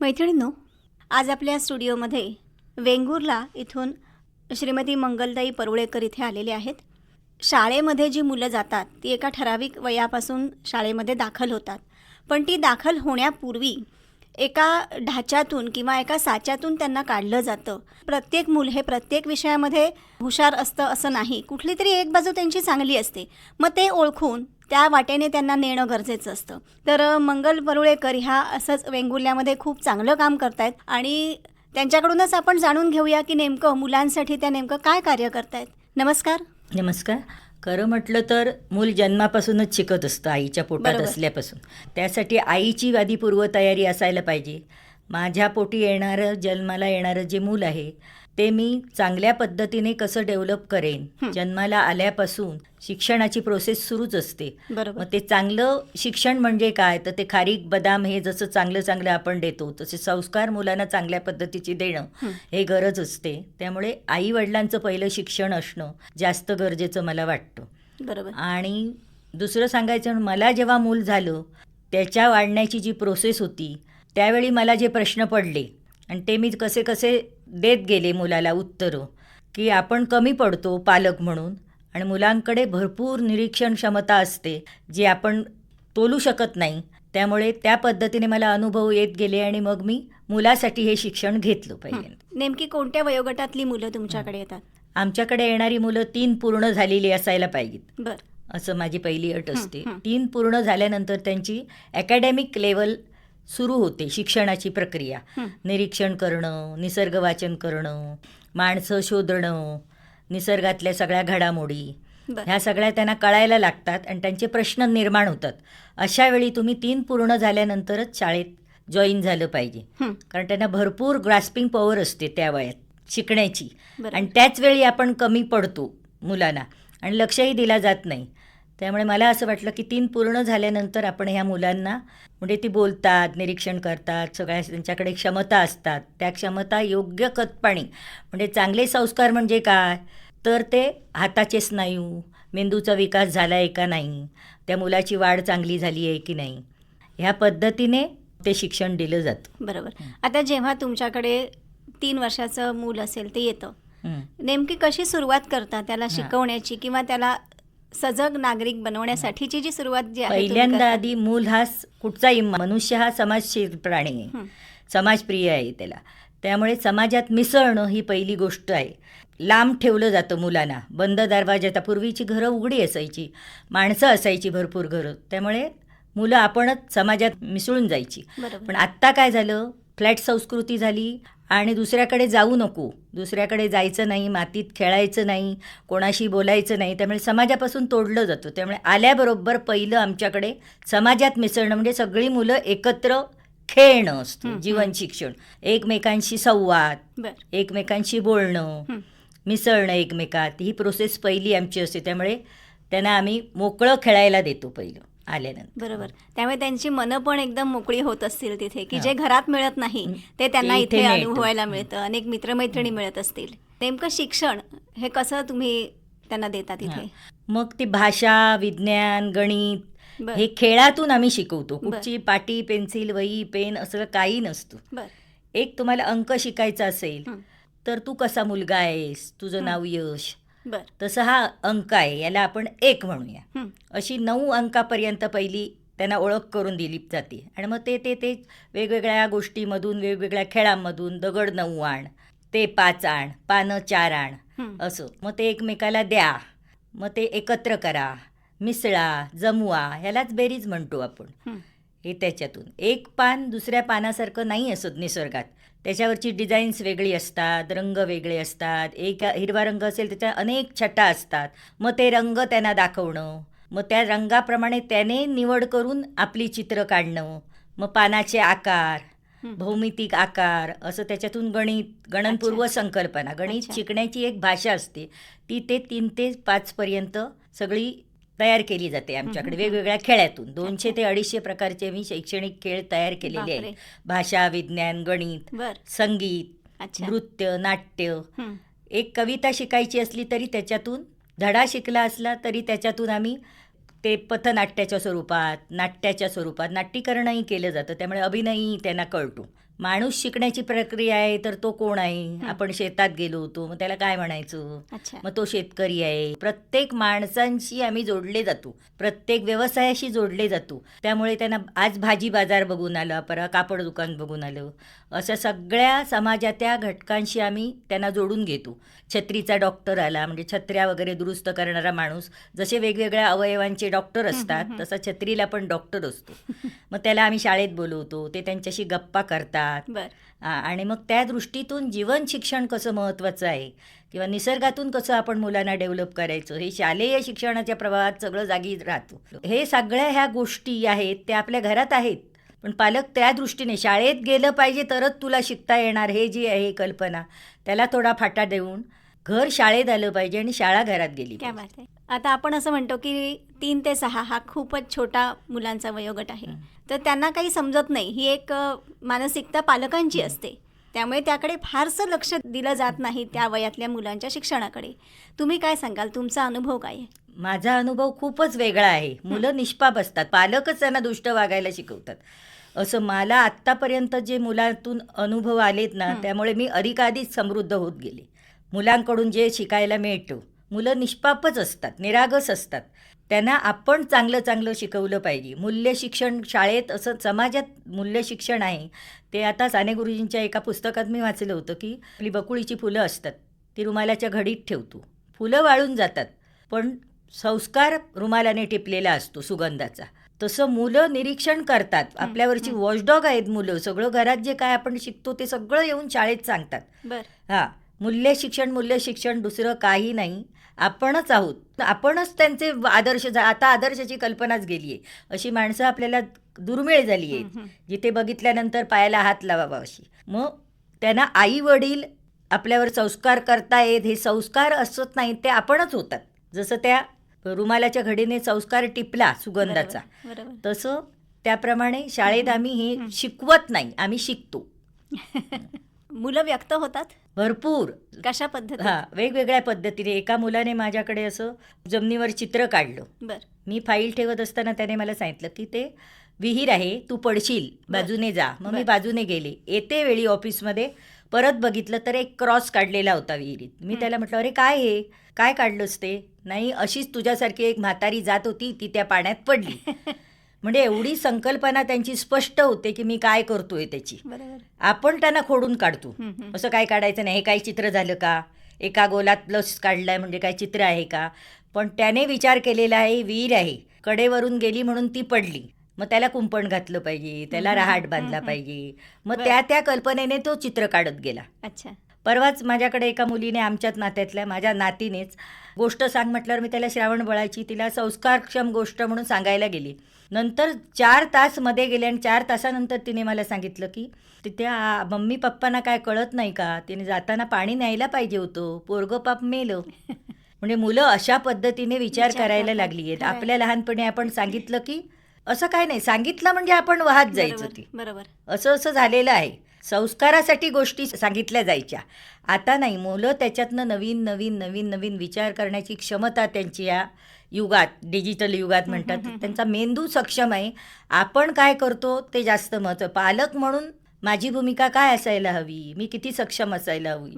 मैत्रिणींनो आज आपल्या स्टुडिओमध्ये वेंगुर्ला इथून श्रीमती मंगलदाई परुळेकर इथे आलेले आहेत. शाळेमध्ये जी मुलं जातात ती एका ठराविक वयापासून शाळेमध्ये दाखल होतात. पण ती दाखल होण्यापूर्वी एका ढाच्यातून किंवा एका साच्यातून त्यांना काढलं जातं. प्रत्येक मूल हे प्रत्येक विषयामध्ये हुशार असतं असं नाही. कुठली तरी एक बाजू त्यांची चांगली असते. मग ते ओळखून त्या वाटेने त्यांना नेणं गरजेचं असतं. तर मंगल परुळेकर ह्या असंच वेंगुर्ल्यामध्ये खूप चांगलं काम करतायत आणि त्यांच्याकडूनच आपण जाणून घेऊया की नेमकं मुलांसाठी त्या नेमकं काय कार्य करतायत. नमस्कार. नमस्कार. खरं म्हटलं तर मूल जन्मापासूनच शिकत असतं आईच्या पोटात. असल्यापासून त्यासाठी आईची आधी पूर्वतयारी असायला पाहिजे माझ्या पोटी येणारं जन्माला येणारं जे मूल आहे ते मी चांगल्या पद्धतीने कसं डेव्हलप करेन. जन्माला आल्यापासून शिक्षणाची प्रोसेस सुरूच असते. मग ते चांगलं शिक्षण म्हणजे काय? तर ते खारीक बदाम हे जसं चांगलं चांगलं आपण देतो तसे संस्कार मुलांना चांगल्या पद्धतीचे देणं हं. गरज असते. त्यामुळे आई वडिलांचं पहिलं शिक्षण असणं जास्त गरजेचं मला वाटतं. बरोबर. आणि दुसरं सांगायचं मला जेव्हा मूल झालं त्याच्या वाढण्याची जी प्रोसेस होती त्यावेळी मला जे प्रश्न पडले आणि ते मी कसे कसे देत गेले मुलाला उत्तरं की आपण कमी पडतो पालक म्हणून आणि मुलांकडे भरपूर निरीक्षण क्षमता असते जी आपण तोलू शकत नाही. त्यामुळे त्या पद्धतीने मला अनुभव येत गेले आणि मग मी मुलासाठी हे शिक्षण घेतलं पहिल्यांदा. नेमकी कोणत्या वयोगटातली मुलं तुमच्याकडे येतात? आमच्याकडे येणारी मुलं तीन पूर्ण झालेली असायला पाहिजेत. बर. असं माझी पहिली अट असते. तीन पूर्ण झाल्यानंतर त्यांची अकॅडमिक लेवल सुरू होते शिक्षणाची प्रक्रिया. निरीक्षण करणं निसर्ग वाचन करणं माणसं शोधणं निसर्गातल्या सगळ्या घडामोडी. ह्या सगळ्या त्यांना कळायला लागतात आणि त्यांचे प्रश्न निर्माण होतात. अशा वेळी तुम्ही तीन पूर्ण झाल्यानंतरच शाळेत जॉईन झालं पाहिजे. कारण त्यांना भरपूर ग्रास्पिंग पॉवर असते त्या वयात शिकण्याची. आणि त्याच वेळी आपण कमी पडतो मुलांना. आणि लक्षही दिला जात नाही. त्यामुळे मला असं वाटलं की तीन पूर्ण झाल्यानंतर आपण ह्या मुलांना म्हणजे ती बोलतात निरीक्षण करतात सगळ्या त्यांच्याकडे क्षमता असतात. त्या क्षमता योग्य कतपाणी म्हणजे चांगले संस्कार म्हणजे काय? तर ते हाताचे स्नायू मेंदूचा विकास झाला आहे का नाही? त्या मुलाची वाढ चांगली झाली आहे की नाही? ह्या पद्धतीने ते शिक्षण दिलं जातं. बरोबर. आता जेव्हा तुमच्याकडे तीन वर्षाचं मूल असेल ते येतं. हं. नेमकी कशी सुरुवात करता त्याला शिकवण्याची किंवा त्याला सजग नागरिक बनवण्यासाठीची जी सुरुवात जी आहे पहिल्यांदा. आधी मूल हा कुठचाही मनुष्य हा समाजशील प्राणी आहे. समाजप्रिय आहे त्याला. त्यामुळे समाजात मिसळणं ही पहिली गोष्ट आहे. लांब ठेवलं जातं मुलांना. बंद दरवाजात पूर्वीची घरं उघडी असायची. माणसं असायची भरपूर घरं. त्यामुळे मुलं आपणच समाजात मिसळून जायची. पण आत्ता काय झालं? फ्लॅट संस्कृती झाली. आणि दुसऱ्याकडे जाऊ नको. दुसऱ्याकडे जायचं नाही मातीत खेळायचं नाही कोणाशी बोलायचं नाही. त्यामुळे समाजापासून तोडलं जातं. त्यामुळे आल्याबरोबर पहिलं आमच्याकडे समाजात मिसळणं म्हणजे सगळी मुलं एकत्र खेळणं असतं. जीवन शिक्षण. एकमेकांशी संवाद एकमेकांशी बोलणं. मिसळणं एकमेकात. ही प्रोसेस पहिली आमची असते. त्यामुळे त्यांना आम्ही मोकळं खेळायला देतो पहिलं. आल्यानंतर. बरोबर. त्यामुळे त्यांची मनं पण एकदम मोकळी होत असतील तिथे की. जे घरात मिळत नाही. ते त्यांना इथे इथे मिळतं. अनुभवायला मिळतं. अनेक मित्रमैत्रिणी मिळत असतील. नेमकं शिक्षण हे कसं तुम्ही त्यांना देता तिथे? मग ती भाषा विज्ञान गणित बर. हे खेळातून आम्ही शिकवतो. बर. कुठची पाटी पेन्सिल वही पेन असं काही नसतं. बर. एक तुम्हाला अंक शिकायचा असेल हं. तर तू कसा मुलगा आहेस? तुझं. नाव यश. तसं हा अंक आहे याला आपण एक म्हणूया. अशी नऊ अंकापर्यंत पहिली त्यांना ओळख करून दिली जाते. आणि मग ते ते ते वेगवेगळ्या गोष्टीमधून वेगवेगळ्या खेळांमधून दगड नऊ आण ते पाच आण पानं चार आण. असं. मग ते एकमेकाला द्या. मग ते एकत्र करा. मिसळा जमवा ह्यालाच बेरीज म्हणतो आपण. हं. त्याच्यातून. एक पान दुसऱ्या पानासारखं नाही असत निसर्गात. त्याच्यावरची डिझाईन्स वेगळी असतात रंग वेगळे असतात. एक हिरवा रंग असेल त्याच्या अनेक छटा असतात. मग ते रंग त्यांना दाखवणं. मग त्या रंगाप्रमाणे त्याने निवड करून आपली चित्र काढणं. मग पानाचे आकार. भौमितिक आकार असं त्याच्यातून गणित गणनपूर्व संकल्पना. गणित. शिकण्याची एक भाषा असते. ती ते तीन ते पाचपर्यंत सगळी तयार केली जाते आमच्याकडे. वेगवेगळ्या खेळातून. दोनशे ते अडीचशे प्रकारचे मी शैक्षणिक खेळ तयार केलेले. आहेत. भाषा विज्ञान गणित संगीत नृत्य नाट्य. एक कविता शिकायची असली तरी त्याच्यातून धडा शिकला असला तरी त्याच्यातून आम्ही ते पथनाट्याच्या स्वरूपात नाट्याच्या स्वरूपात नाट्यीकरणही केलं जातं. त्यामुळे अभिनयही त्यांना कळतो. माणूस शिकण्याची प्रक्रिया आहे तर तो कोण आहे? आपण शेतात गेलो होतो मग त्याला काय म्हणायचं? मग तो शेतकरी आहे. प्रत्येक माणसांशी आम्ही जोडले जातो. प्रत्येक व्यवसायाशी जोडले जातो. त्यामुळे त्यांना आज भाजी बाजार बघून आलं परवा कापड दुकान बघून आलं. अशा सगळ्या समाजाच्या घटकांशी आम्ही त्यांना जोडून घेतो. छत्रीचा डॉक्टर आला म्हणजे छत्र्या वगैरे दुरुस्त करणारा माणूस जसे वेगवेगळ्या अवयवांचे डॉक्टर असतात तसा छत्रीला पण डॉक्टर असतो. मग त्याला आम्ही शाळेत बोलवतो ते त्यांच्याशी गप्पा करतात. आणि मग त्या दृष्टीतून जीवन शिक्षण कसं महत्त्वाचं आहे? किंवा निसर्गातून कसं आपण मुलांना डेव्हलप करायचं? हे शालेय शिक्षणाच्या प्रवाहात सगळं जागी राहतो. हे सगळ्या ह्या गोष्टी आहेत त्या आपल्या घरात आहेत. पण पालक त्या दृष्टीने शाळेत गेलं पाहिजे तरच तुला शिकता येणार हे जी आहे कल्पना. त्याला थोडा फाटा देऊन घर शाळेत आलं पाहिजे आणि शाळा घरात गेली क्या. बात आहे. आता आपण असं म्हणतो की तीन ते सहा हा खूपच छोटा मुलांचा वयोगट आहे. तर त्यांना काही समजत नाही. ही एक मानसिकता पालकांची असते. त्यामुळे त्याकडे फारसं लक्ष दिलं जात नाही त्या वयातल्या मुलांच्या शिक्षणाकडे. तुम्ही काय सांगाल? तुमचा अनुभव काय आहे? माझा अनुभव खूपच वेगळा आहे. मुलं निष्पाप असतात. पालकच त्यांना दुष्ट वागायला शिकवतात. असं मला आत्तापर्यंत जे मुलातून अनुभव आलेत ना. त्यामुळे मी अधिकाधिक समृद्ध होत गेले. मुलांकडून जे शिकायला मिळतं मुलं निष्पापच असतात निरागस असतात. त्यांना आपण चांगलं चांगलं शिकवलं पाहिजे. मूल्य शिक्षण शाळेत असं समाजात मूल्य शिक्षण आहे ते आता साने गुरुजींच्या एका पुस्तकात मी वाचलं होतं की आपली बकुळीची फुलं असतात ती रुमालाच्या घडीत ठेवतो. फुलं वाळून जातात पण संस्कार रुमालाने टिपलेला असतो सुगंधाचा. तसं मुलं निरीक्षण करतात. आपल्यावरची वॉचडॉग आहेत मुलं. सगळं घरात जे काय आपण शिकतो ते सगळं येऊन शाळेत सांगतात. बर. हां मूल्य शिक्षण मूल्य शिक्षण दुसरं काही नाही. आपणच आहोत. आपणच त्यांचे आदर्श आता आदर्शाची कल्पनाच गेली आहे अशी माणसं आपल्याला दुर्मिळ झाली आहेत. जिथे बघितल्यानंतर पायाला हात लावावा अशी. मग त्यांना आई वडील आपल्यावर संस्कार करतायत हे संस्कार असत नाहीत ते आपणच होतात. जसं त्या रुमालाच्या घडीने संस्कार टिपला सुगंधाचा. तसं त्याप्रमाणे शाळेत आम्ही हे. शिकवत नाही आम्ही शिकतो. मुलं व्यक्त होतात? भरपूर. कशा पद्धतीत हा वेगवेगळ्या पद्धतीने. एका मुलाने माझ्याकडे असं जमिनीवर चित्र काढलं. बर. मी फाईल ठेवत असताना त्याने मला सांगितलं की ते विहीर आहे तू पडशील बाजूने जा. मग मी. बाजूने गेले. येते वेळी ऑफिसमध्ये परत बघितलं तर एक क्रॉस काढलेला होता विहिरीत. मी. त्याला म्हटलं अरे काय हे? काय काढलंस ते? नाही अशीच तुझ्यासारखी एक म्हातारी जात होती ती त्या पाण्यात पडली. म्हणजे एवढी संकल्पना त्यांची स्पष्ट होते की मी काय करतोय त्याची. आपण त्यांना खोडून काढतो. असं काय काढायचं नाही? हे काही चित्र झालं का? एका गोलात प्लस काढलाय म्हणजे काय चित्र आहे का? पण त्याने विचार केलेला आहे विहीर आहे. कडेवरून गेली म्हणून ती पडली. मग त्याला कुंपण घातलं पाहिजे त्याला रहाट बांधला. पाहिजे. मग. त्या त्या कल्पनेने तो चित्र काढत गेला. अच्छा. परवाच माझ्याकडे एका मुलीने आमच्याच नात्यातल्या माझ्या नातीनेच गोष्ट सांग म्हटल्यावर मी त्याला श्रावण बळाची तिला संस्कारक्षम गोष्ट म्हणून सांगायला गेली. नंतर चार तासमध्ये गेले आणि चार तासानंतर तिने मला सांगितलं की तिथे मम्मी पप्पांना काय कळत नाही का? तिने जाताना पाणी न्यायला पाहिजे होतं. पोरगं पाप मेलं. म्हणजे मुलं अशा पद्धतीने विचार करायला. लागली आहेत. आपल्या लहानपणी आपण सांगितलं की असं काय नाही. सांगितलं म्हणजे आपण वाहत जायचं ती. बरोबर. असं असं झालेलं आहे. संस्कारासाठी गोष्टी सांगितल्या जायच्या. आता नाही. मुलं त्याच्यातनं नवीन नवीन नवीन नवीन विचार करण्याची क्षमता त्यांची या युगात डिजिटल युगात म्हणतात. त्यांचा मेंदू सक्षम आहे. आपण काय करतो ते जास्त महत्त्व पालक म्हणून माझी भूमिका काय असायला हवी? मी किती सक्षम असायला हवी?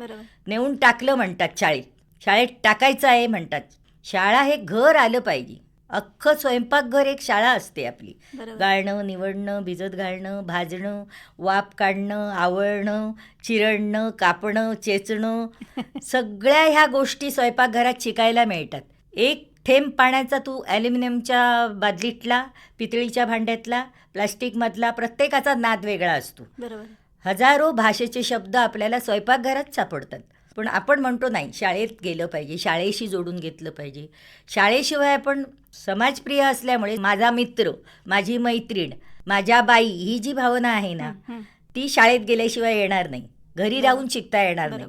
नेऊन टाकलं म्हणतात शाळेत. शाळेत टाकायचं आहे म्हणतात. शाळा हे घर आलं पाहिजे. अख्खं स्वयंपाकघर एक शाळा असते आपली. गाळणं निवडणं भिजत घालणं भाजणं वाफ काढणं आवळणं चिरडणं कापणं चेचणं. सगळ्या ह्या गोष्टी स्वयंपाकघरात शिकायला मिळतात. एक थेंब पाण्याचा तू ॲल्युमिनियमच्या बादलीतला पितळीच्या भांड्यातला प्लास्टिकमधला प्रत्येकाचा नाद वेगळा असतो. बरोबर. हजारो भाषेचे शब्द आपल्याला स्वयंपाकघरात सापडतात. पण आपण म्हणतो नाही शाळेत गेलं पाहिजे शाळेशी जोडून घेतलं पाहिजे. शाळेशिवाय आपण समाजप्रिय असल्यामुळे माझा मित्र माझी मैत्रीण माझ्या बाई ही जी भावना आहे ना. ती शाळेत गेल्याशिवाय येणार नाही. घरी. राहून शिकता येणार नाही.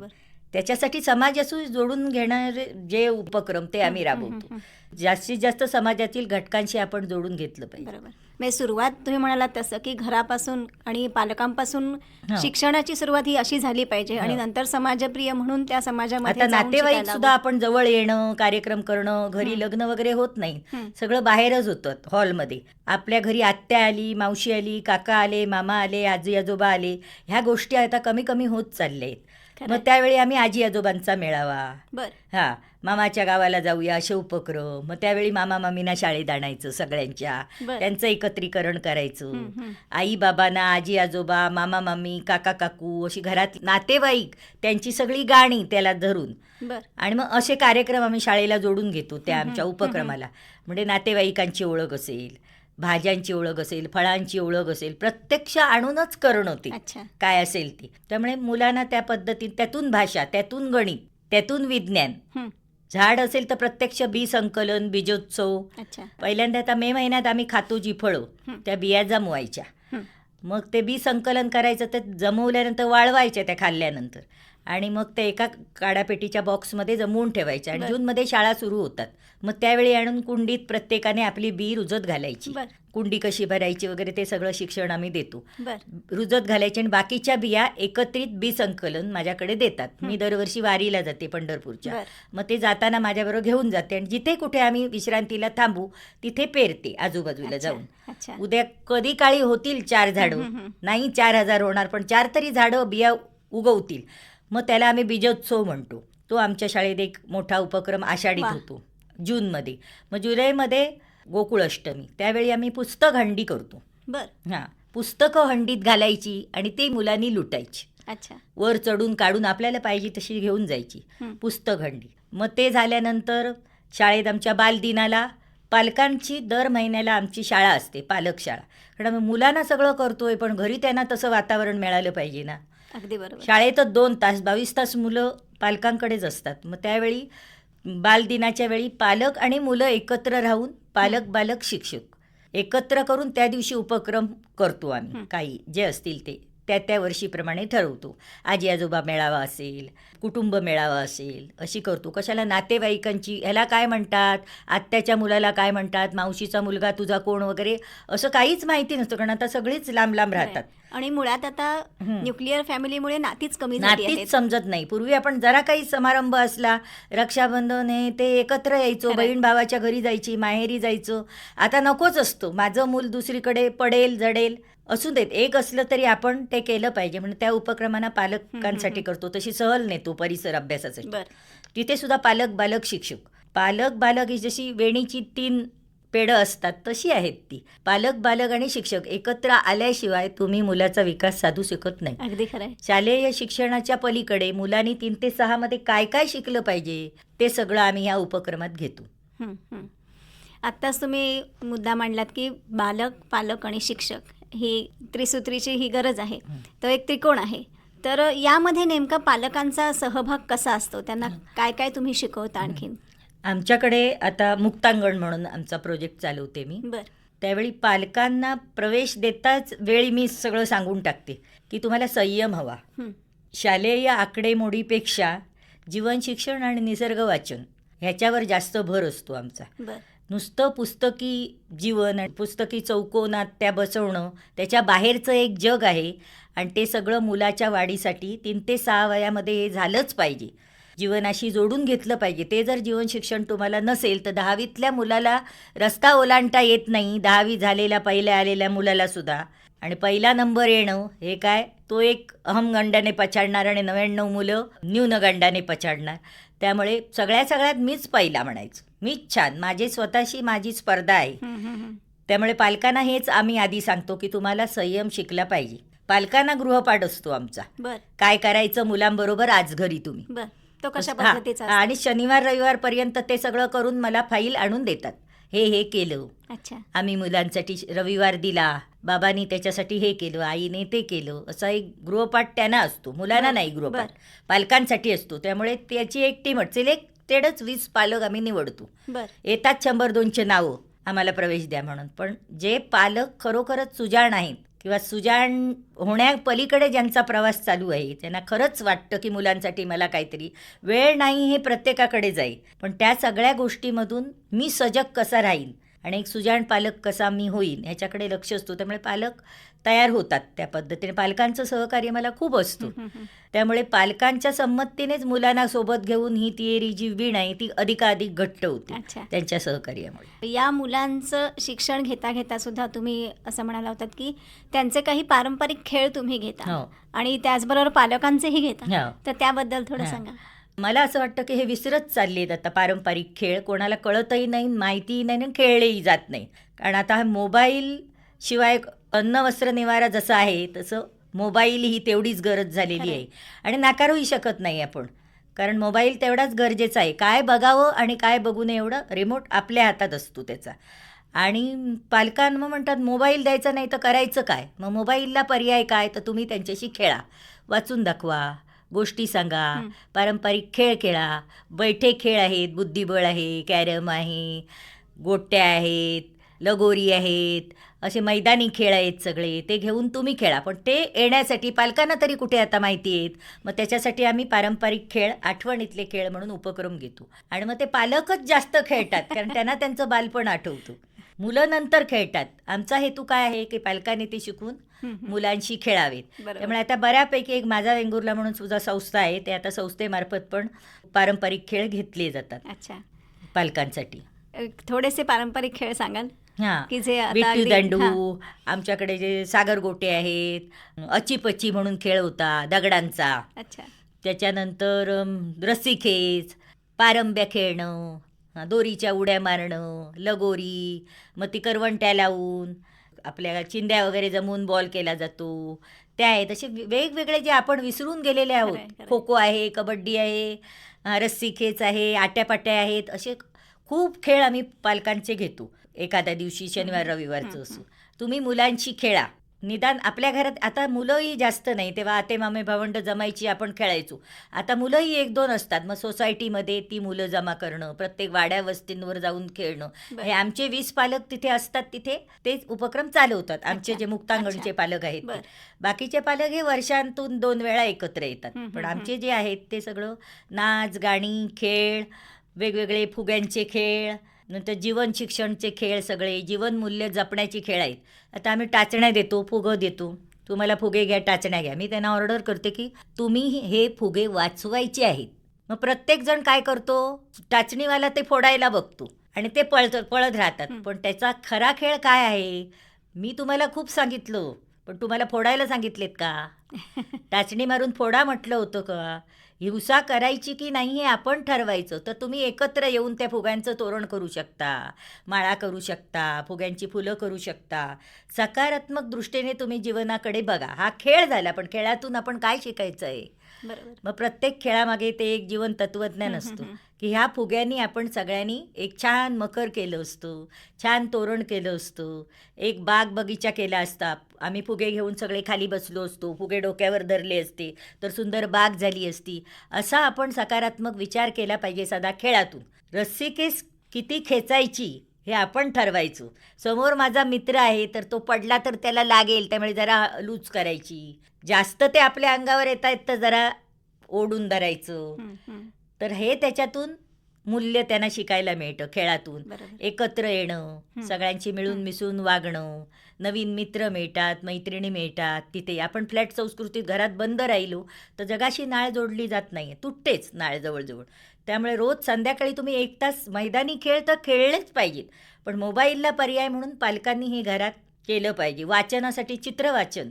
त्याच्यासाठी समाजाशी जोडून घेणारे जे उपक्रम ते आम्ही राबवतो जास्तीत जास्त समाजातील घटकांशी आपण जोडून घेतलं पाहिजे बरोबर म्हणजे सुरुवात तुम्ही म्हणालात तसं की घरापासून आणि पालकांपासून. शिक्षणाची सुरुवात ही अशी झाली पाहिजे आणि. नंतर समाजप्रिय म्हणून त्या समाजामध्ये आता नातेवाईक सुद्धा. आपण जवळ येणं कार्यक्रम करणं घरी. लग्न वगैरे होत नाही. सगळं बाहेरच होतं हॉलमध्ये आपल्या घरी आत्या आली मावशी आली काका आले मामा आले आजी आजोबा आले ह्या गोष्टी आता कमी कमी होत चालल्या आहेत. मग त्यावेळी आम्ही आजी आजोबांचा मेळावा. बर. हा मामाच्या गावाला जाऊया असे उपक्रम. मग त्यावेळी मामा मामीना शाळेत आणायचं सगळ्यांच्या. त्यांचं एकत्रीकरण करायचं. आई बाबांना आजी आजोबा मामा मामी काका काकू अशी घरात नातेवाईक त्यांची सगळी गाणी त्याला धरून. बर. आणि मग असे कार्यक्रम आम्ही शाळेला जोडून घेतो त्या आमच्या उपक्रमाला. म्हणजे नातेवाईकांची ओळख असेल भाज्यांची ओळख असेल फळांची ओळख असेल प्रत्यक्ष आणूनच करणं ते. काय असेल ती. त्यामुळे मुलांना त्या पद्धतीत त्यातून भाषा त्यातून गणित त्यातून विज्ञान. झाड असेल तर प्रत्यक्ष बी संकलन बीजोत्सव. पहिल्यांदा आता मे महिन्यात आम्ही खातो जी फळं. त्या बिया जमवायच्या. मग ते बी संकलन करायचं ते जमवल्यानंतर वाळवायच्या त्या खाल्ल्यानंतर. आणि मग ते एका काडापेटीच्या बॉक्समध्ये जमवून ठेवायच्या आणि. जूनमध्ये शाळा सुरू होतात. मग त्यावेळी आणून कुंडीत प्रत्येकाने आपली बी रुजत घालायची. कुंडी कशी भरायची वगैरे ते सगळं शिक्षण आम्ही देतो. रुजत घालायची आणि बाकीच्या बिया एकत्रित बी संकलन माझ्याकडे देतात. मी. दरवर्षी वारीला जाते पंढरपूरच्या. मग ते जाताना माझ्याबरोबर घेऊन जाते आणि जिथे कुठे आम्ही विश्रांतीला थांबू तिथे पेरते आजूबाजूला जाऊन. उद्या कधी काळी होतील चार झाडं. नाही चार हजार होणार पण चार तरी झाडं बिया उगवतील. मग त्याला आम्ही बीजोत्सव म्हणतो. तो आमच्या शाळेत एक मोठा उपक्रम आषाढीत. होतो. जूनमध्ये. मग जुलैमध्ये गोकुळ अष्टमी त्यावेळी आम्ही पुस्तक हंडी करतो. बर. हां. पुस्तकं हंडीत घालायची आणि ती मुलांनी लुटायची. अच्छा. वर चढून काढून आपल्याला पाहिजे तशी घेऊन जायची. पुस्तक हंडी. मग ते झाल्यानंतर शाळेत आमच्या बालदिनाला पालकांची दर महिन्याला आमची शाळा असते पालक शाळा. कारण आम्ही मुलांना सगळं करतोय पण घरी त्यांना तसं वातावरण मिळालं पाहिजे ना. अगदी बरोबर. शाळेतच दोन तास बावीस तास मुलं पालकांकडेच असतात. मग त्यावेळी बालदिनाच्या वेळी पालक आणि मुलं एकत्र राहून पालक बालक शिक्षक एकत्र करून त्या दिवशी उपक्रम करतो आम्ही. काही जे असतील ते. त्या त्या वर्षीप्रमाणे ठरवतो. आजी आजोबा मेळावा असेल कुटुंब मेळावा असेल अशी करतो. कशाला नातेवाईकांची ह्याला काय म्हणतात? आत्याच्या मुलाला काय म्हणतात? मावशीचा मुलगा तुझा कोण वगैरे? असं काहीच माहिती नसतं कारण आता सगळीच लांब लांब राहतात. आणि मुळात आता. न्यूक्लिअर फॅमिलीमुळे नातीच कमी नातीच समजत नाही. पूर्वी आपण जरा काही समारंभ असला रक्षाबंधन हे ते एकत्र यायचो. बहीण भावाच्या घरी जायची माहेरी जायचो. आता नकोच असतो. माझं मूल दुसरीकडे पडेल जडेल. असू देत एक असलं तरी आपण ते केलं पाहिजे. म्हणजे त्या उपक्रमांना पालकांसाठी. करतो. तशी सहल नेतो परिसर अभ्यासासाठी. तिथे सुद्धा पालक बालक शिक्षक. पालक बालक ही जशी वेणीची तीन पेढं असतात तशी आहेत ती. पालक बालक आणि शिक्षक एकत्र आल्याशिवाय तुम्ही मुलाचा विकास साधू शकत नाही. अगदी खरं शालेय शिक्षणाच्या पलीकडे मुलांनी तीन ते सहामध्ये काय काय शिकलं पाहिजे ते सगळं आम्ही या उपक्रमात घेतो. आत्ताच तुम्ही मुद्दा मांडलात की बालक पालक आणि शिक्षक ही त्रिसूत्रीची ही गरज आहे. तो एक त्रिकोण आहे. तर यामध्ये नेमका पालकांचा सहभाग कसा असतो? त्यांना काय काय तुम्ही शिकवता आणखीन? आमच्याकडे आता मुक्तांगण म्हणून आमचा प्रोजेक्ट चालवते मी. बर. त्यावेळी पालकांना प्रवेश देताच वेळी मी सगळं सांगून टाकते की तुम्हाला संयम हवा. शालेय आकडेमोडीपेक्षा जीवन शिक्षण आणि निसर्ग वाचन ह्याच्यावर जास्त भर असतो आमचा. नुसतं पुस्तकी जीवन पुस्तकी चौकोनात त्या बसवणं त्याच्या बाहेरचं एक जग आहे आणि ते सगळं मुलाच्या वाढीसाठी तीन ते सहा वयामध्ये हे झालंच पाहिजे. जीवनाशी जोडून घेतलं पाहिजे. ते जर जीवन शिक्षण तुम्हाला नसेल तर दहावीतल्या मुलाला रस्ता ओलांडता येत नाही. दहावी झालेल्या पहिल्या आलेल्या मुलाला सुद्धा. आणि पहिला नंबर येणं हे काय? तो एक अहमगंडाने पछाडणार आणि नव्याण्णव मुलं न्यूनगंडाने पछाडणार. त्यामुळे सगळ्या सगळ्यात मीच पहिला म्हणायचं. मीच छान. माझे स्वतःशी माझी स्पर्धा आहे. त्यामुळे पालकांना हेच आम्ही आधी सांगतो की तुम्हाला संयम शिकला पाहिजे. पालकांना गृहपाठ असतो आमचा. काय करायचं मुलांबरोबर आज घरी तुम्ही. तो कशा आणि शनिवार रविवार पर्यंत ते सगळं करून मला फाईल आणून देतात. हे हे केलं? अच्छा. आम्ही मुलांसाठी रविवार दिला. बाबांनी त्याच्यासाठी हे केलं आईने ते केलं. असा एक गृहपाठ त्यांना असतो. मुलांना नाही गृहपाठ. पालकांसाठी असतो. त्यामुळे त्याची एक टीम असेल एक तेवढंच वीस पालक आम्ही निवडतो. येतात शंभर दोनशे नावं. आम्हाला प्रवेश द्या म्हणून. पण जे पालक खरोखरच सुजाण आहेत किंवा सुजाण होण्यापलीकडे ज्यांचा प्रवास चालू आहे त्यांना खरंच वाटतं की मुलांसाठी मला काहीतरी वेळ नाही हे प्रत्येकाकडे जाईल. पण त्या सगळ्या गोष्टीमधून मी सजग कसा राहीन? आणि एक सुजाण पालक कसा मी होईन ह्याच्याकडे लक्ष असतो. त्यामुळे पालक तयार होतात त्या पद्धतीने. पालकांचं सहकार्य मला खूप असतं. त्यामुळे पालकांच्या संमतीनेच मुलांना सोबत घेऊन ही तिएरी जी वीण आहे ती अधिकाधिक घट्ट होती त्यांच्या सहकार्यामुळे. या मुलांचं शिक्षण घेता घेता सुद्धा तुम्ही असं म्हणाला होतात की त्यांचे काही पारंपरिक खेळ तुम्ही घेता हो. आणि त्याचबरोबर पालकांचेही घेता. हो. तर त्याबद्दल थोडं. सांगा. मला असं वाटतं की हे विसरत चालले आहेत आता पारंपरिक खेळ. कोणाला कळतही नाही माहितीही नाही आणि खेळलेही जात नाही. कारण आता हा मोबाईल शिवाय अन्न वस्त्र निवारा जसं आहे तसं मोबाईल ही तेवढीच गरज झालेली. आहे. आणि नाकारूही शकत नाही आपण. कारण मोबाईल तेवढाच गरजेचा आहे. काय बघावं आणि काय बघू नये एवढं रिमोट आपल्या हातात असतो त्याचा. आणि पालकांना म्हणतात मोबाईल द्यायचा नाही तर करायचं काय? मग मोबाईलला पर्याय काय? तर तुम्ही त्यांच्याशी खेळा. वाचून दाखवा. गोष्टी सांगा. पारंपरिक खेळ खेळा. बैठे खेळ आहेत बुद्धिबळ आहे कॅरम आहे गोट्या आहेत लगोरी आहेत असे मैदानी खेळ आहेत सगळे. ते घेऊन तुम्ही खेळा. पण ते येण्यासाठी पालकांना तरी कुठे आता माहिती आहेत? मग त्याच्यासाठी आम्ही पारंपरिक खेळ आठवणीतले खेळ म्हणून उपक्रम घेतो. आणि मग ते पालकच जास्त खेळतात कारण त्यांना त्यांचं बालपण आठवतं. मुलं नंतर खेळतात. आमचा हेतू काय आहे की पालकांनी ते शिकून. मुलांशी खेळावेत. त्यामुळे आता बऱ्यापैकी एक माझा वेंगुर्ला म्हणून सुद्धा संस्था आहे. ते आता संस्थेमार्फत पण पारंपरिक खेळ घेतले जातात. अच्छा. पालकांसाठी. थोडेसे पारंपरिक खेळ सांगाल? हां. की जे विट्टी दांडू. आमच्याकडे जे सागरगोटे आहेत अचीपची म्हणून खेळ होता दगडांचा. अच्छा. त्याच्यानंतर अम, रस्सीखेच पारंब्या खेळणं दोरीच्या उड्या मारणं लगोरी मग ती करवंट्या लावून आपल्या चिंध्या वगैरे जमवून बॉल केला जातो. त्या आहेत असे वेगवेगळे जे आपण विसरून गेलेले आहोत. खो खो आहे कबड्डी आहे अ, रस्सीखेच आहे आट्यापाट्या आहेत असे खूप खेळ आम्ही पालकांचे घेतो. एखाद्या दिवशी शनिवार रविवारचं असो. तुम्ही मुलांशी खेळा. निदान आपल्या घरात आता मुलंही जास्त नाही. तेव्हा आते मामे भावंड जमायची आपण खेळायचो. आता मुलंही एक दोन असतात. मग सोसायटीमध्ये ती मुलं जमा करणं प्रत्येक वाड्या वस्तींवर जाऊन खेळणं. हे आमचे वीस पालक तिथे असतात तिथे. तेच उपक्रम चालवतात. आमचे जे मुक्तांगणचे. पालक आहेत ते. बाकीचे पालक हे वर्षांतून दोन वेळा एकत्र येतात. पण आमचे जे आहेत ते सगळं नाच गाणी खेळ वेगवेगळे फुग्यांचे खेळ नंतर जीवन शिक्षणचे खेळ सगळे जीवनमूल्य जपण्याचे खेळ आहेत. आता आम्ही टाचण्या देतो फुगं देतो. तुम्हाला फुगे घ्या टाचण्या घ्या. मी त्यांना ऑर्डर करते की तुम्ही हे फुगे वाचवायचे आहेत. मग प्रत्येकजण काय करतो? टाचणीवाला ते फोडायला बघतो आणि ते पळत पळत राहतात. पण त्याचा खरा खेळ काय आहे? मी तुम्हाला खूप सांगितलं. पण तुम्हाला फोडायला सांगितलेत का? टाचणी मारून फोडा म्हटलं होतं का? हिंसा करायची की नाही हे आपण ठरवायचं. तर तुम्ही एकत्र येऊन त्या फुग्यांचं तोरण करू शकता माळा करू शकता फुग्यांची फुलं करू शकता. सकारात्मक दृष्टीने तुम्ही जीवनाकडे बघा. हा खेळ झाला पण खेळातून आपण काय शिकायचं आहे मग प्रत्येक खेळामागे ते एक जीवन तत्वज्ञान असतं. की ह्या फुग्यांनी आपण सगळ्यांनी एक छान मकर केलं असतं छान तोरण केलं असतं एक बाग बगीचा केला असता. आम्ही फुगे घेऊन सगळे खाली बसलो असतो फुगे डोक्यावर धरले असते तर सुंदर बाग झाली असती. असा आपण सकारात्मक विचार केला पाहिजे सदा खेळातून. रस्सी केस किती खेचायची हे आपण ठरवायचो. समोर माझा मित्र आहे तर तो पडला तर त्याला लागेल त्यामुळे जरा लूज करायची. जास्त ते आपल्या अंगावर येत आहेत तर जरा ओढून धरायचं. तर हे त्याच्यातून मूल्य त्यांना शिकायला मिळतं खेळातून. एकत्र येणं. सगळ्यांची मिळून. मिसळून वागणं नवीन मित्र मिळतात मैत्रिणी मिळतात तिथे आपण फ्लॅट संस्कृतीत घरात बंद राहिलो तर जगाशी नाळ जोडली जात नाही तुटतेच नाळ जवळजवळ. त्यामुळे रोज संध्याकाळी तुम्ही एक तास मैदानी खेळ तर खेळलेच पाहिजेत. पण मोबाईलला पर्याय म्हणून पालकांनी हे घरात केलं पाहिजे. वाचनासाठी चित्र वाचन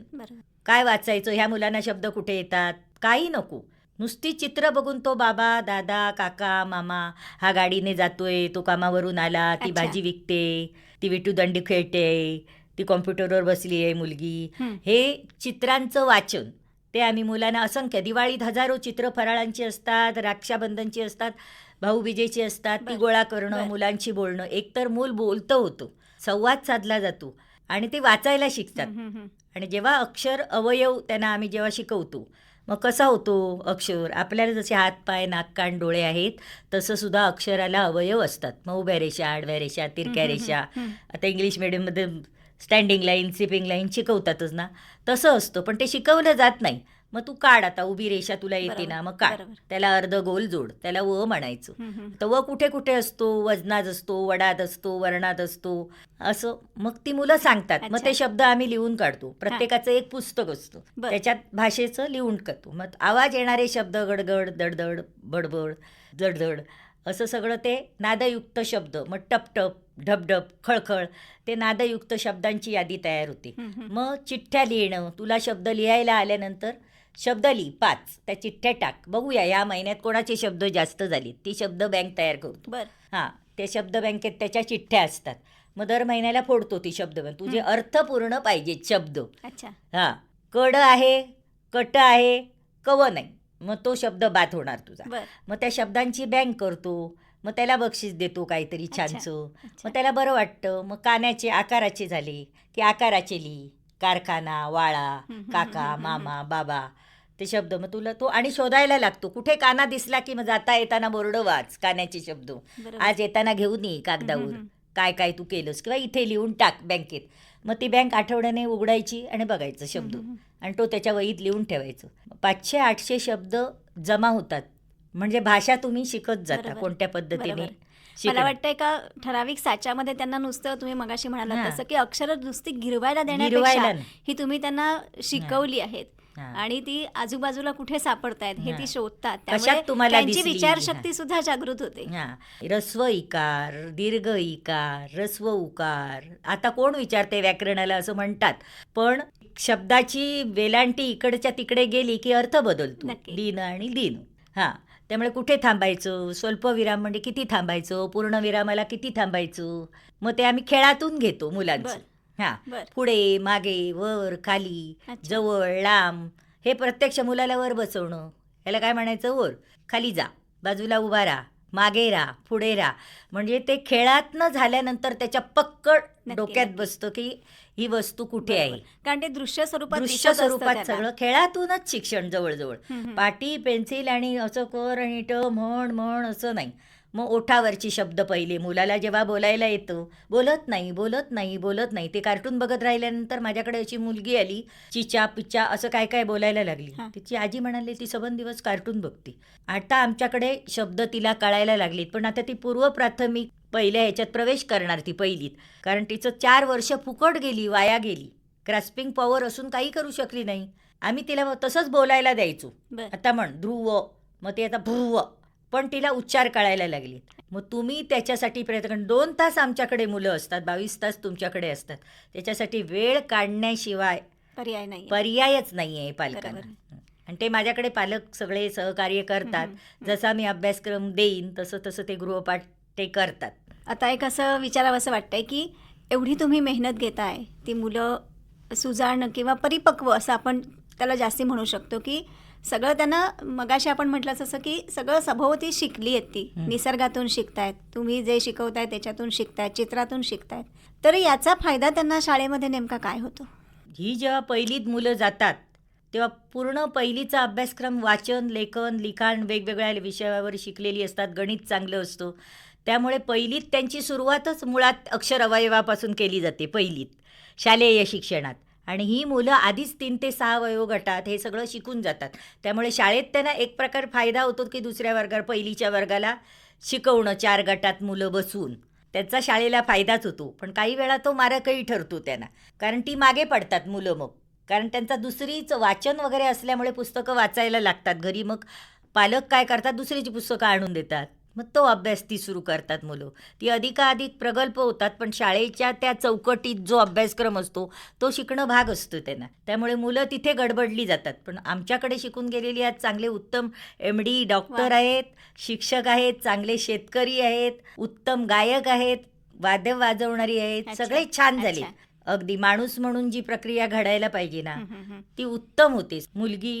काय वाचायचं ह्या मुलांना शब्द कुठे येतात काही नको नुसती चित्र बघून तो बाबा दादा काका मामा हा गाडीने जातोय तो कामावरून आला ती. भाजी विकते ती विटूदंडी खेळते ती कॉम्प्युटरवर बसली आहे मुलगी हं. चित्रांचं वाचन ते आम्ही मुलांना असंख्य दिवाळीत हजारो चित्र फराळांची असतात रक्षाबंधनची असतात भाऊबीजेची असतात ती. गोळा करणं. मुलांशी बोलणं एकतर मूल बोलतं होतं संवाद साधला जातो आणि ते वाचायला शिकतात. आणि जेव्हा अक्षर अवयव त्यांना आम्ही जेव्हा शिकवतो मग कसा होतो अक्षर? आपल्याला जसे हात पाय नाक कान डोळे आहेत तसं सुद्धा अक्षराला अवयव असतात. मग उभ्या रेषा आडव्या रेषा तिरक्या रेषा. आता इंग्लिश मिडियममध्ये स्टँडिंग लाईन सिपिंग लाईन शिकवतातच ना? तसं असतं पण ते शिकवलं जात नाही. मग तू काढ आता उभी रेषा तुला येते ना मग काढ. त्याला अर्ध गोल जोड त्याला व म्हणायचं. तर व कुठे कुठे असतो वजनात असतो वडात असतो वर्णात असतो असं मग ती मुलं सांगतात मग. ते शब्द आम्ही लिहून काढतो प्रत्येकाचं एक पुस्तक असतं. त्याच्यात भाषेचं लिहून करतो मग आवाज येणारे शब्द गडगड दडदड बडबड जडजड असं सगळं ते नादयुक्त शब्द मग टपटप ढपढप खळखळ ते नादयुक्त शब्दांची यादी तयार होते. मग चिठ्ठ्या लिहिणं तुला शब्द लिहायला आल्यानंतर शब्द लिही पाच. त्या चिठ्ठ्या टाक बघूया या महिन्यात कोणाचे शब्द जास्त झाले? ती शब्द बँक तयार करतो बर. हां ते शब्द बँकेत त्याच्या चिठ्ठ्या असतात. मग दर महिन्याला फोडतो ती शब्द बँक. तुझे अर्थपूर्ण पाहिजेत शब्द. अच्छा. हां. कड आहे कट आहे कव नाही. मग तो शब्द बाद होणार तुझा. मग त्या शब्दांची बँक करतो. मग त्याला बक्षीस देतो काहीतरी अच्छा मग त्याला बरं वाटतं. मग कान्याचे आकाराचे झाले. की आकाराचे लिही कारखाना वाळा काका मामा बाबा. ते शब्द मग तुला तो आणि शोधायला लागतो कुठे काना दिसला की मग जाता येताना बोर्ड वाच कान्याचे शब्द. आज येताना घेऊन ये कागदावर. काय काय तू केलंस किंवा इथे लिहून टाक बँकेत मग ती बँक आठवड्याने उघडायची आणि बघायचं शब्द. आणि तो त्याच्या वहीत लिहून ठेवायचं पाचशे आठशे शब्द जमा होतात म्हणजे भाषा तुम्ही शिकत जाता. कोणत्या पद्धतीने. मला वाटतंय का ठराविक साच्यामध्ये त्यांना नुसतं तुम्ही मगाशी म्हणालात हां. तसं की अक्षर नुसती गिरवायला देण्यापेक्षा. ही तुम्ही त्यांना शिकवली आहेत. आणि ती आजूबाजूला कुठे सापडतायत हे. ती शोधतात. त्यामुळे तुम्हाला त्यांची? विचारशक्ती सुद्धा जागृत होते. हा. रस्व इकार दीर्घ इकार रस्व उकार. आता कोण विचारते व्याकरणाला असं म्हणतात? पण शब्दाची वेलांटी इकडच्या तिकडे गेली की अर्थ बदलतो. दिन आणि दिन. हा. त्यामुळे कुठे थांबायचं? स्वल्पविराम म्हणजे किती थांबायचं? पूर्णविरामाला किती थांबायचं? मग ते आम्ही खेळातून घेतो मुलांचं. हा. बर. पुढे मागे वर खाली अच्छा. जवळ लांब हे प्रत्यक्ष मुलाला वर बसवणं. ह्याला काय म्हणायचं? वर. खाली जा. बाजूला उभा राहा. मागे राहा. पुढे राहा. म्हणजे ते खेळातनं झाल्यानंतर त्याच्या पक्कड नक्की, डोक्यात नक्की. बसतं की ही वस्तू कुठे आहे? कारण ते दृश्य स्वरूपात दृश्य दिसत असतं स्वरूपात त्याला. सगळं खेळातूनच शिक्षण जवळजवळ. हम्म, हम्म. पाटी पेन्सिल आणि असं कर आणि ट म्हण म्हण असं नाही. मग ओठावरची शब्द पहिले. मुलाला जेव्हा बोलायला येतं बोलत नाही बोलत नाही बोलत नाही ते कार्टून बघत राहिल्यानंतर माझ्याकडे अशी मुलगी आली चिचा पिच्चा असं काय काय बोलायला लागली. तिची आजी म्हणाली ती सबंध दिवस कार्टून बघते. आता आमच्याकडे शब्द तिला कळायला लागलीत पण आता ती पूर्व प्राथमिक पहिल्या ह्याच्यात प्रवेश करणार ती पहिलीत. कारण तिचं चार वर्ष फुकट गेली वाया गेली. ग्रास्पिंग पॉवर असून काही करू शकली नाही. आम्ही तिला तसंच बोलायला द्यायचो. आता म्हण ध्रुव. मग ते आता भ्रुव पण तिला उच्चार कळायला लागले. मग तुम्ही त्याच्यासाठी प्रयत्न करा. दोन तास आमच्याकडे मुलं असतात बावीस तास तुमच्याकडे असतात. त्याच्यासाठी वेळ काढण्याशिवाय पर्याय नाही पर्यायच नाही आहे पालकांना. आणि ते माझ्याकडे पालक सगळे सहकार्य करतात. जसा मी अभ्यासक्रम देईन तसं तसं ते गृहपाठ ते करतात. आता एक असं विचारावं असं वाटतंय की एवढी तुम्ही मेहनत घेताय ती मुलं सुजाण किंवा परिपक्व असं आपण त्याला जास्ती म्हणू शकतो की सगळं त्यांना मगाशी आपण म्हटलं तसं की सगळं सभोवती शिकली आहेत ती. निसर्गातून शिकतायत. तुम्ही जे शिकवताय त्याच्यातून शिकतायत चित्रातून शिकतायत. तर याचा फायदा त्यांना शाळेमध्ये नेमका काय होतो? ही जेव्हा पहिलीत मुलं जातात तेव्हा पूर्ण पहिलीचा अभ्यासक्रम वाचन लेखन लिखाण वेगवेगळ्या विषयावर शिकलेली असतात. गणित चांगलं असतं. त्यामुळे पहिलीत त्यांची सुरुवातच मुळात अक्षर अवयवापासून केली जाते पहिलीत. शालेय शिक्षणात. आणि ही मुलं आधीच तीन ते सहा वयोगटात हे सगळं शिकून जातात. त्यामुळे शाळेत त्यांना एक प्रकार फायदा होतो की दुसऱ्या वर्गात पहिलीच्या वर्गाला शिकवणं चार गटात मुलं बसून. त्याचा शाळेला फायदाच होतो. पण काही वेळा तो मारकही ठरतो त्यांना. कारण ती मागे पडतात मुलं मग. कारण त्यांचा दुसरीच वाचन वगैरे असल्यामुळे पुस्तकं वाचायला लागतात. घरी मग पालक काय करतात? दुसरीची पुस्तकं आणून देतात. मग तो अभ्यास ती सुरू करतात मुलं ती अधिकाधिक प्रगल्भ होतात पण शाळेच्या त्या चौकटीत जो अभ्यासक्रम असतो तो शिकणं भाग असतो त्यांना त्यामुळे मुलं तिथे गडबडली जातात पण आमच्याकडे शिकून गेलेली आज चांगले उत्तम एम डी डॉक्टर. आहेत शिक्षक आहेत चांगले शेतकरी आहेत उत्तम गायक आहेत वाद्य वाजवणारी आहेत. सगळे छान झाले. अगदी माणूस म्हणून जी प्रक्रिया घडायला पाहिजे ना. ती उत्तम होती. मुलगी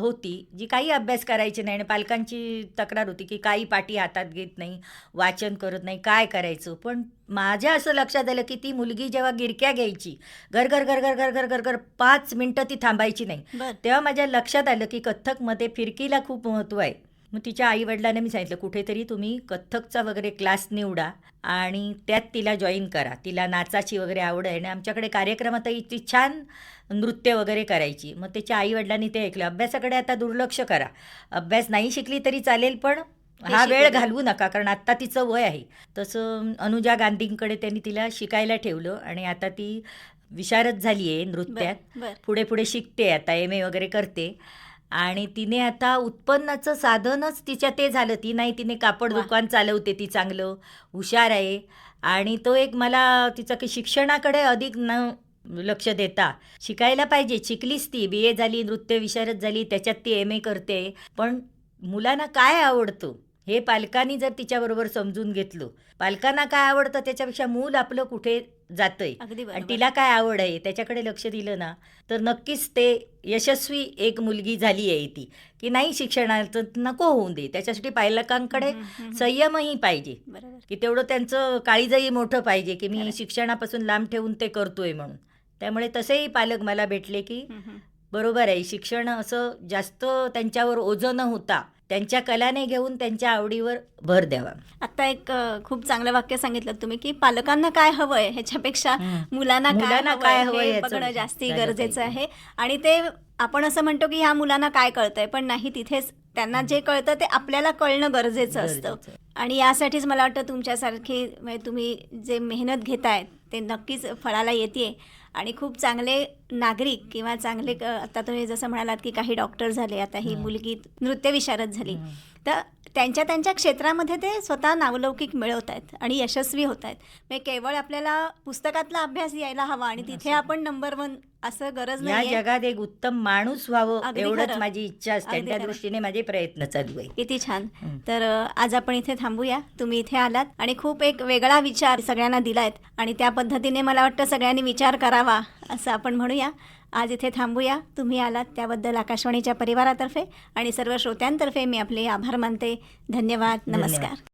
होती जी काही अभ्यास करायची नाही आणि पालकांची तक्रार होती की काही पाठी हातात घेत नाही वाचन करत नाही काय करायचं? पण माझ्या असं लक्षात आलं की ती मुलगी जेव्हा गिरक्या घ्यायची घर घर घर घर घर घर घर घर पाच मिनटं ती थांबायची नाही. तेव्हा माझ्या लक्षात आलं की कथ्थकमध्ये फिरकीला खूप महत्त्व आहे. मग तिच्या आईवडिलांना मी सांगितलं कुठेतरी तुम्ही कथ्थकचा वगैरे क्लास निवडा आणि त्यात तिला जॉईन करा. तिला नाचाची वगैरे आवड आहे आणि आमच्याकडे कार्यक्रमातही ती छान नृत्य वगैरे करायची. मग त्याच्या आईवडिलांनी ते ऐकलं. अभ्यासाकडे आता दुर्लक्ष करा. अभ्यास नाही शिकली तरी चालेल पण हा वेळ. घालवू नका कारण आत्ता तिचं वय आहे. तसं अनुजा गांधींकडे त्यांनी तिला शिकायला ठेवलं आणि आता ती विशारद झाली आहे नृत्यात पुढे पुढे शिकते आता एम ए वगैरे करते. आणि तिने आता उत्पन्नाचं साधनच तिच्या ते झालं. ती नाही तिने कापड. दुकान चालवते ती चांगलं. हुशार आहे. आणि तो एक मला तिचं की शिक्षणाकडे अधिक न लक्ष देता शिकायला पाहिजे. शिकलीच ती. बी ए झाली नृत्य विशारद झाली त्याच्यात ती एम ए करते. पण मुलांना काय आवडतं? हे पालकांनी जर तिच्याबरोबर समजून घेतलं. पालकांना काय आवडतं त्याच्यापेक्षा मूल आपलं कुठे जातंय? आणि तिला काय आवड आहे? त्याच्याकडे लक्ष दिलं ना तर नक्कीच ते यशस्वी एक मुलगी झाली आहे ती. की नाही शिक्षणाचं नको होऊन दे. त्याच्यासाठी पालकांकडे. संयमही पाहिजे. की तेवढं त्यांचं काळीजही मोठं पाहिजे की मी. शिक्षणापासून लांब ठेवून ते करतोय म्हणून. त्यामुळे तसेही पालक मला भेटले की. बरोबर आहे. शिक्षण असं जास्त त्यांच्यावर ओझं न होता त्यांच्या कलाने घेऊन त्यांच्या आवडीवर भर द्यावा. आता एक खूप चांगलं वाक्य सांगितलं तुम्ही की पालकांना काय हवंय ह्याच्यापेक्षा मुलांना काय काय हवंय हे बघणं जास्ती झालं गरजेचं. आहे. आणि ते आपण असं म्हणतो की ह्या मुलांना काय कळतंय पण नाही तिथेच त्यांना जे कळतं ते आपल्याला कळणं गरजेचं असतं. आणि यासाठीच मला वाटतं तुमच्यासारखी म्हणजे तुम्ही जे मेहनत घेतायत ते नक्कीच फळाला येते आणि खूप चांगले नागरिक किंवा चांगले आता तुम्ही जसं म्हणालात की काही डॉक्टर झाले आता ही. मुलगी नृत्य विशारद झाली. तर त्यांच्या त्यांच्या क्षेत्रामध्ये ते स्वतः नावलौकिक मिळवत आहेत आणि यशस्वी होत आहेत म्हणजे केवळ आपल्याला पुस्तकातला अभ्यास यायला हवा आणि तिथे आपण नंबर वन असं गरज नाही जगात एक उत्तम माणूस व्हावं एवढंच. माझी इच्छा असते त्या. दृष्टीने माझे प्रयत्न चालू आहे किती छान. तर आज आपण इथे थांबूया तुम्ही इथे आलात आणि खूप एक वेगळा विचार सगळ्यांना दिलायत आणि त्या पद्धतीने मला वाटतं सगळ्यांनी विचार करावा असं आपण म्हणूया. आज इथे थांबूया. तुम्ही आलात त्याबद्दल आकाशवाणीच्या परिवारातर्फे आणि सर्व श्रोत्यांतर्फे मी आपले आभार मानते. धन्यवाद. नमस्कार.